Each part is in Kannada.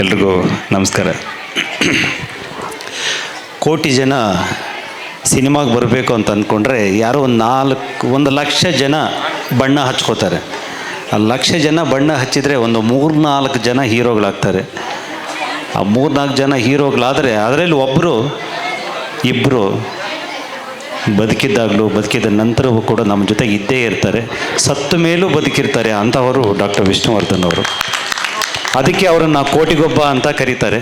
ಎಲ್ರಿಗೂ ನಮಸ್ಕಾರ. ಕೋಟಿ ಜನ ಸಿನಿಮಾಗೆ ಬರಬೇಕು ಅಂತ ಅಂದ್ಕೊಂಡ್ರೆ ಯಾರೋ ಒಂದು ನಾಲ್ಕು, ಒಂದು ಲಕ್ಷ ಜನ ಬಣ್ಣ ಹಚ್ಕೋತಾರೆ. ಆ ಲಕ್ಷ ಜನ ಬಣ್ಣ ಹಚ್ಚಿದರೆ ಒಂದು ಮೂರ್ನಾಲ್ಕು ಜನ ಹೀರೋಗಳಾಗ್ತಾರೆ. ಆ ಮೂರ್ನಾಲ್ಕು ಜನ ಹೀರೋಗಳಾದರೆ ಅದರಲ್ಲಿ ಒಬ್ಬರು ಇಬ್ಬರು ಬದುಕಿದ್ದಾಗಲೂ, ಬದುಕಿದ ನಂತರವೂ ಕೂಡ ನಮ್ಮ ಜೊತೆಗೆ ಇದ್ದೇ ಇರ್ತಾರೆ. ಸತ್ತ ಮೇಲೂ ಬದುಕಿರ್ತಾರೆ ಅಂಥವರು ಡಾಕ್ಟರ್ ವಿಷ್ಣುವರ್ಧನ್ ಅವರು. ಅದಕ್ಕೆ ಅವರನ್ನು ಕೋಟಿಗೊಬ್ಬ ಅಂತ ಕರೀತಾರೆ.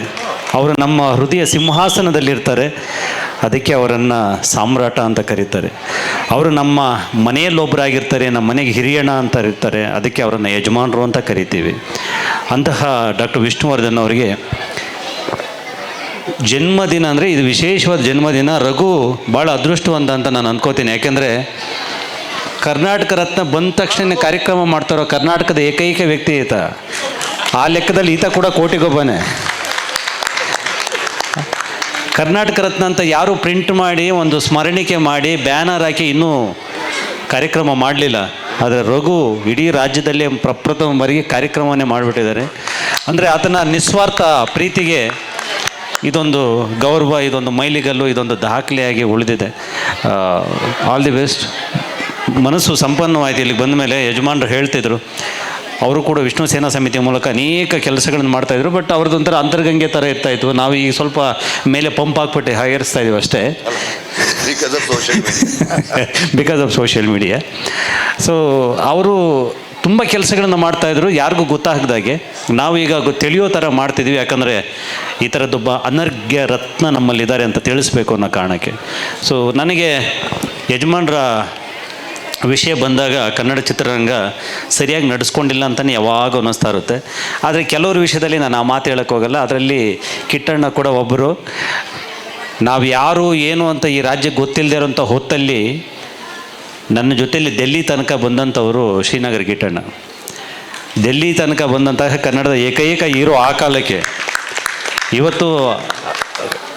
ಅವರು ನಮ್ಮ ಹೃದಯ ಸಿಂಹಾಸನದಲ್ಲಿರ್ತಾರೆ. ಅದಕ್ಕೆ ಅವರನ್ನು ಸಾಮ್ರಾಟ ಅಂತ ಕರೀತಾರೆ. ಅವರು ನಮ್ಮ ಮನೆಯಲ್ಲೊಬ್ಬರಾಗಿರ್ತಾರೆ ನಮ್ಮ ಮನೆಗೆ ಹಿರಿಯಣ ಅಂತ ಇರ್ತಾರೆ. ಅದಕ್ಕೆ ಅವರನ್ನು ಯಜಮಾನರು ಅಂತ ಕರಿತೀವಿ. ಅಂತಹ ಡಾಕ್ಟರ್ ವಿಷ್ಣುವರ್ಧನ್ ಅವರಿಗೆ ಜನ್ಮದಿನ ಅಂದರೆ ಇದು ವಿಶೇಷವಾದ ಜನ್ಮದಿನ. ರಘು ಭಾಳ ಅದೃಷ್ಟವಂತ ಅಂತ ನಾನು ಅಂದ್ಕೋತೀನಿ ಯಾಕೆಂದರೆ ಕರ್ನಾಟಕ ರತ್ನ ಬಂದ ತಕ್ಷಣ ಕಾರ್ಯಕ್ರಮ ಮಾಡ್ತಾರೋ ಕರ್ನಾಟಕದ ಏಕೈಕ ವ್ಯಕ್ತಿ ಈತ. ಆ ಲೆಕ್ಕದಲ್ಲಿ ಈತ ಕೂಡ ಕೋಟಿಗೊಬ್ಬನೇ. ಕರ್ನಾಟಕ ರತ್ನ ಅಂತ ಯಾರು ಪ್ರಿಂಟ್ ಮಾಡಿ ಒಂದು ಸ್ಮರಣಿಕೆ ಮಾಡಿ ಬ್ಯಾನರ್ ಹಾಕಿ ಇನ್ನೂ ಕಾರ್ಯಕ್ರಮ ಮಾಡಲಿಲ್ಲ. ಆದರೆ ರಘು ಇಡೀ ರಾಜ್ಯದಲ್ಲೇ ಪ್ರಪ್ರಥಮ ಬಾರಿಗೆ ಕಾರ್ಯಕ್ರಮವನ್ನೇ ಮಾಡಿಬಿಟ್ಟಿದ್ದಾರೆ. ಅಂದರೆ ಆತನ ನಿಸ್ವಾರ್ಥ ಪ್ರೀತಿಗೆ ಇದೊಂದು ಗೌರವ, ಇದೊಂದು ಮೈಲಿಗಲ್ಲು, ಇದೊಂದು ದಾಖಲೆಯಾಗಿ ಉಳಿದಿದೆ. ಆಲ್ ದಿ ಬೆಸ್ಟ್ ಮನಸ್ಸು ಸಂಪನ್ನವಾಯಿತು. ಇಲ್ಲಿಗೆ ಬಂದ ಮೇಲೆ ಯಜಮಾನರು ಹೇಳ್ತಿದ್ರು. ಅವರು ಕೂಡ ವಿಷ್ಣು ಸೇನಾ ಸಮಿತಿ ಮೂಲಕ ಅನೇಕ ಕೆಲಸಗಳನ್ನು ಮಾಡ್ತಾಯಿದ್ರು ಬಟ್ ಅವ್ರದ್ದೊಂಥರ ಅಂತರ್ಗಂಗೆ ಥರ ಇರ್ತಾಯಿತ್ತು ನಾವು ಈಗ ಸ್ವಲ್ಪ ಮೇಲೆ ಪಂಪ್ ಹಾಕ್ಬಿಟ್ಟು ಹಾಗೇರಿಸ್ತಾ ಇದ್ದೀವಿ ಅಷ್ಟೇ. Because of social media so ಅವರು ತುಂಬ ಕೆಲಸಗಳನ್ನು ಮಾಡ್ತಾಯಿದ್ರು ಯಾರಿಗೂ ಗೊತ್ತಾಗದಾಗೆ. ನಾವು ಈಗ ಗೊ- ತಿಳಿಯೋ ಥರ ಮಾಡ್ತಿದ್ವಿ ಯಾಕಂದರೆ ಈ ಥರದ್ದೊಬ್ಬ ಅನರ್ಘ್ಯ ರತ್ನ ನಮ್ಮಲ್ಲಿದ್ದಾರೆ ಅಂತ ತಿಳಿಸ್ಬೇಕು ಅನ್ನೋ ಕಾರಣಕ್ಕೆ. ಸೊ ನನಗೆ ಯಜಮಾನ್ರ ವಿಷಯ ಬಂದಾಗ ಕನ್ನಡ ಚಿತ್ರರಂಗ ಸರಿಯಾಗಿ ನಡೆಸ್ಕೊಂಡಿಲ್ಲ ಅಂತಲೇ ಯಾವಾಗ ಅನ್ನಿಸ್ತಾ ಇರುತ್ತೆ. ಆದರೆ ಕೆಲವರು ವಿಷಯದಲ್ಲಿ ನಾನು ಆ ಮಾತು ಹೇಳೋಕ್ಕೋಗಲ್ಲ ಅದರಲ್ಲಿ ಕಿಟ್ಟಣ್ಣ ಕೂಡ ಒಬ್ಬರು ನಾವು ಯಾರು, ಏನು ಅಂತ ಈ ರಾಜ್ಯಕ್ಕೆ ಗೊತ್ತಿಲ್ಲದೆ ಇರೋಂಥ ಹೊತ್ತಲ್ಲಿ ನನ್ನ ಜೊತೆಯಲ್ಲಿ ಡೆಲ್ಲಿ ತನಕ ಬಂದಂಥವರು ಶ್ರೀನಗರ್ ಕಿಟ್ಟಣ್ಣ. ಡೆಲ್ಲಿ ತನಕ ಬಂದಂತಹ ಕನ್ನಡದ ಏಕೈಕ ಹೀರೋ ಆ ಕಾಲಕ್ಕೆ. ಇವತ್ತು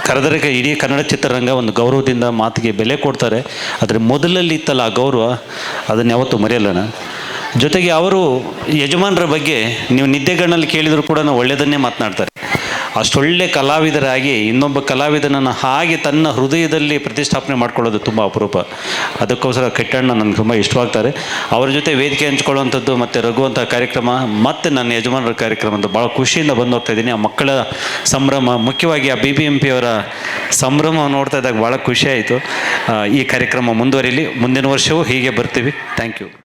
ಕರೆದರೆ ಇಡೀ ಕನ್ನಡ ಚಿತ್ರರಂಗ ಒಂದು ಗೌರವದಿಂದ ಮಾತಿಗೆ ಬೆಲೆ ಕೊಡ್ತಾರೆ. ಆದರೆ ಮೊದಲಲ್ಲಿ ಇತ್ತಲ್ಲ ಆ ಗೌರವ, ಅದನ್ನು ಯಾವತ್ತೂ ಮರೆಯಲ್ಲಣ ಜೊತೆಗೆ ಅವರು ಯಜಮಾನರ ಬಗ್ಗೆ ನೀವು ನಿದ್ದೆಗಣ್ಣಲ್ಲಿ ಕೇಳಿದರೂ ಕೂಡ ಒಳ್ಳೆಯದನ್ನೇ ಮಾತನಾಡ್ತಾರೆ. ಅಷ್ಟೊಳ್ಳೆ ಕಲಾವಿದರಾಗಿ, ಇನ್ನೊಬ್ಬ ಕಲಾವಿದನನ್ನು ಹಾಗೆ ತನ್ನ ಹೃದಯದಲ್ಲಿ ಪ್ರತಿಷ್ಠಾಪನೆ ಮಾಡ್ಕೊಳ್ಳೋದು ತುಂಬ ಅಪರೂಪ. ಅದಕ್ಕೋಸ್ಕರ ಕೆಟ್ಟಣ್ಣ ನನಗೆ ತುಂಬ ಇಷ್ಟವಾಗ್ತಾರೆ. ಅವರ ಜೊತೆ ವೇದಿಕೆ ಹಂಚ್ಕೊಳ್ಳುವಂಥದ್ದು ಮತ್ತು ರಘುವಂಥ ಕಾರ್ಯಕ್ರಮ, ಮತ್ತು ನನ್ನ ಯಜಮಾನರ ಕಾರ್ಯಕ್ರಮ ಅಂತ ಭಾಳ ಖುಷಿಯಿಂದ ಬಂದು ಹೋಗ್ತಾ ಇದ್ದೀನಿ. ಆ ಮಕ್ಕಳ ಸಂಭ್ರಮ, ಮುಖ್ಯವಾಗಿ ಆ ಬಿ ಬಿ ಎಂ ಪಿಯವರ ಸಂಭ್ರಮ ನೋಡ್ತಾ ಇದ್ದಾಗ ಭಾಳ ಖುಷಿಯಾಯಿತು ಈ ಕಾರ್ಯಕ್ರಮ ಮುಂದುವರಿಲಿ. ಮುಂದಿನ ವರ್ಷವೂ ಹೀಗೆ ಬರ್ತೀವಿ. Thank you